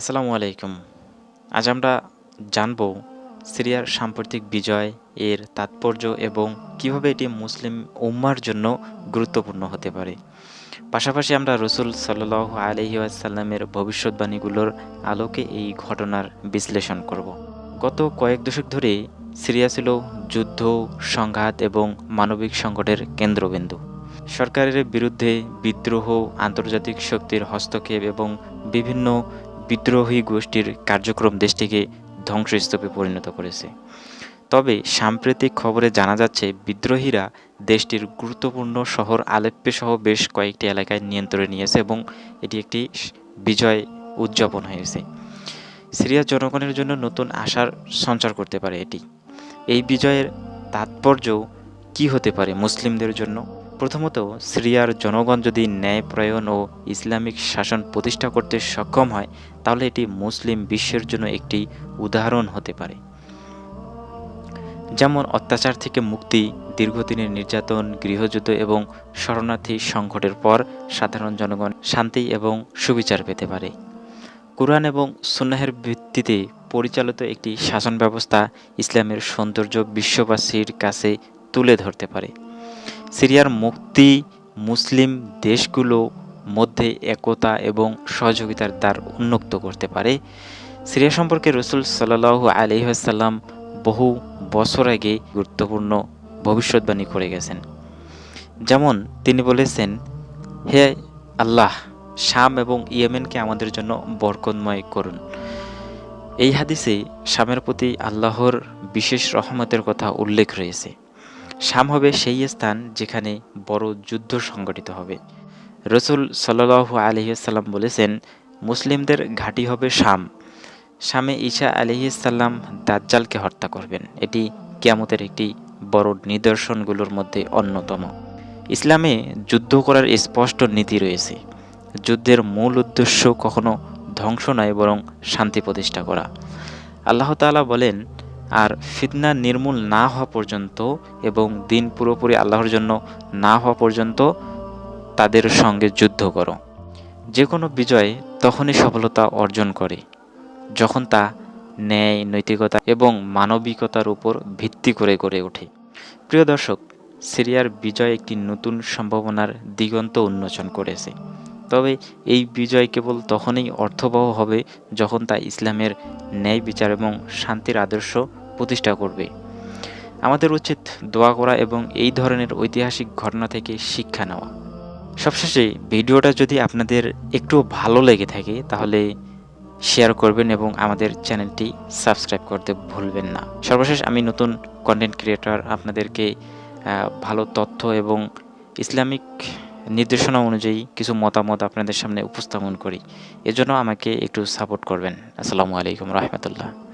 আসসালামু আলাইকুম। আজ আমরা জানব সিরিয়ার সাম্প্রতিক বিজয়, এর তাৎপর্য এবং কীভাবে এটি মুসলিম উম্মার জন্য গুরুত্বপূর্ণ হতে পারে। পাশাপাশি আমরা রসুল সাল্লাহ আলহি আসাল্লামের ভবিষ্যৎবাণীগুলোর আলোকে এই ঘটনার বিশ্লেষণ করব। গত কয়েক দশক ধরে সিরিয়া ছিল যুদ্ধ, সংঘাত এবং মানবিক সংকটের কেন্দ্রবিন্দু। সরকারের বিরুদ্ধে বিদ্রোহ, আন্তর্জাতিক শক্তির হস্তক্ষেপ এবং বিভিন্ন বিদ্রোহী গোষ্ঠীর কার্যক্রম দেশটিকে ধ্বংসস্তূপে পরিণত করেছে। তবে সাম্প্রতিক খবরে জানা যাচ্ছে, বিদ্রোহীরা দেশটির গুরুত্বপূর্ণ শহর আলেপ্পে সহ বেশ কয়েকটি এলাকায় নিয়ন্ত্রণে নিয়েছে এবং এটি একটি বিজয় উদযাপন হয়েছে। সিরিয়ার জনগণের জন্য নতুন আশার সঞ্চার করতে পারে এটি। এই বিজয়ের তাৎপর্য কি হতে পারে মুসলিমদের জন্য? প্রথমত, সিরিয়ার জনগণ যদি ন্যায় ন্যায়প্রায়ণ ও ইসলামিক শাসন প্রতিষ্ঠা করতে সক্ষম হয়, তাহলে এটি মুসলিম বিশ্বের জন্য একটি উদাহরণ হতে পারে। যেমন, অত্যাচার থেকে মুক্তি দীর্ঘদিনের নির্যাতন, গৃহযুদ্ধ এবং শরণার্থী সংকটের পর সাধারণ জনগণ শান্তি এবং সুবিচার পেতে পারে। কোরআন এবং সুন্নাহের ভিত্তিতে পরিচালিত একটি শাসন ব্যবস্থা ইসলামের সৌন্দর্য বিশ্ববাসীর কাছে তুলে ধরতে পারে। সিরিয়ার মুক্তি মুসলিম দেশগুলো মধ্যে একতা এবং সহযোগিতার দ্বার উন্মুক্ত করতে পারে। সিরিয়া সম্পর্কে রসুল সাল্লাহ আলহিহাসাল্লাম বহু বছর আগে গুরুত্বপূর্ণ ভবিষ্যৎবাণী করে গেছেন। যেমন তিনি বলেছেন, হে আল্লাহ, শাম এবং ইয়েমেনকে আমাদের জন্য বরকতময় করুন। এই হাদিসে শামের প্রতি আল্লাহর বিশেষ রহমতের কথা উল্লেখ রয়েছে। শাম হবে সেই স্থান যেখানে বড় যুদ্ধ সংগঠিত হবে। রসুল সাল্লাহ আলহিসাল্লাম বলেছেন, মুসলিমদের ঘাঁটি হবে শাম। শামে ঈশা আলহিসাল্লাম দাজ্জালকে হত্যা করবেন। এটি কিয়ামতের একটি বড় নিদর্শনগুলোর মধ্যে অন্যতম। ইসলামে যুদ্ধ করার স্পষ্ট নীতি রয়েছে। যুদ্ধের মূল উদ্দেশ্য কখনো ধ্বংস নয়, বরং শান্তি প্রতিষ্ঠা করা। আল্লাহ তালা বলেন আর ফিতনা নির্মূল না হওয়া পর্যন্ত এবং দিন পুরোপুরি আল্লাহর জন্য না হওয়া পর্যন্ত তাদের সঙ্গে যুদ্ধ করো। যে কোনো বিজয় তখনই সফলতা অর্জন করে, যখন তা ন্যায়, নৈতিকতা এবং মানবিকতার উপর ভিত্তি করে গড়ে ওঠে। প্রিয় দর্শক, সিরিয়ার বিজয় একটি নতুন সম্ভাবনার দিগন্ত উন্মোচন করেছে। তবে এই বিজয় কেবল তখনই অর্থবহ হবে যখন তা ইসলামের ন্যায় বিচার এবং শান্তির আদর্শ প্রতিষ্ঠা করবে। আমাদের উচিত দোয়া করা এবং এই ধরনের ঐতিহাসিক ঘটনা থেকে শিক্ষা নেওয়া। সবশেষে ভিডিওটা যদি আপনাদের একটু ভালো লেগে থাকে, তাহলে শেয়ার করবেন এবং আমাদের চ্যানেলটি সাবস্ক্রাইব করতে ভুলবেন না। সর্বশেষ আমি নতুন কন্টেন্ট ক্রিয়েটর আপনাদেরকে ভালো তথ্য এবং ইসলামিক নির্দেশনা অনুযায়ী কিছু মতামত আপনাদের সামনে উপস্থাপন করি। এজন্য আমাকে একটু সাপোর্ট করবেন। আসসালামু আলাইকুম রহমতুল্লাহ।